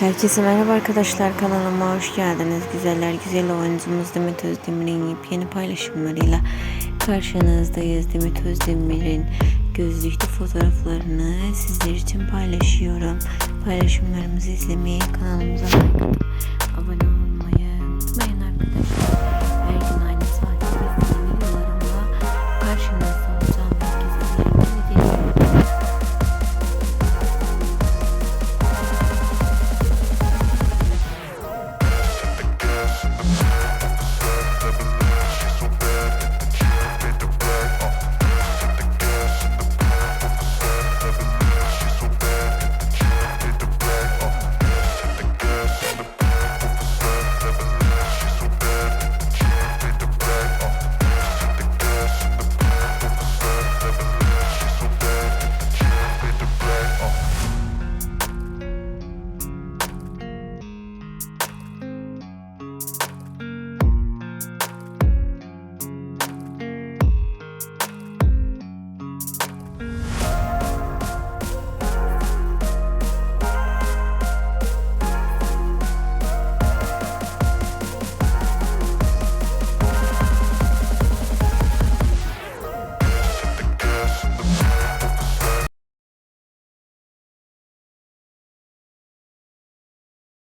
Herkese merhaba arkadaşlar kanalıma hoş geldiniz. Güzeller güzel oyuncumuz Demet Özdemir'in yepyeni paylaşımlarıyla karşınızdayız. Demet Özdemir'in gözlüklü fotoğraflarını sizler için paylaşıyorum. Paylaşımlarımızı izlemeye kanalımıza like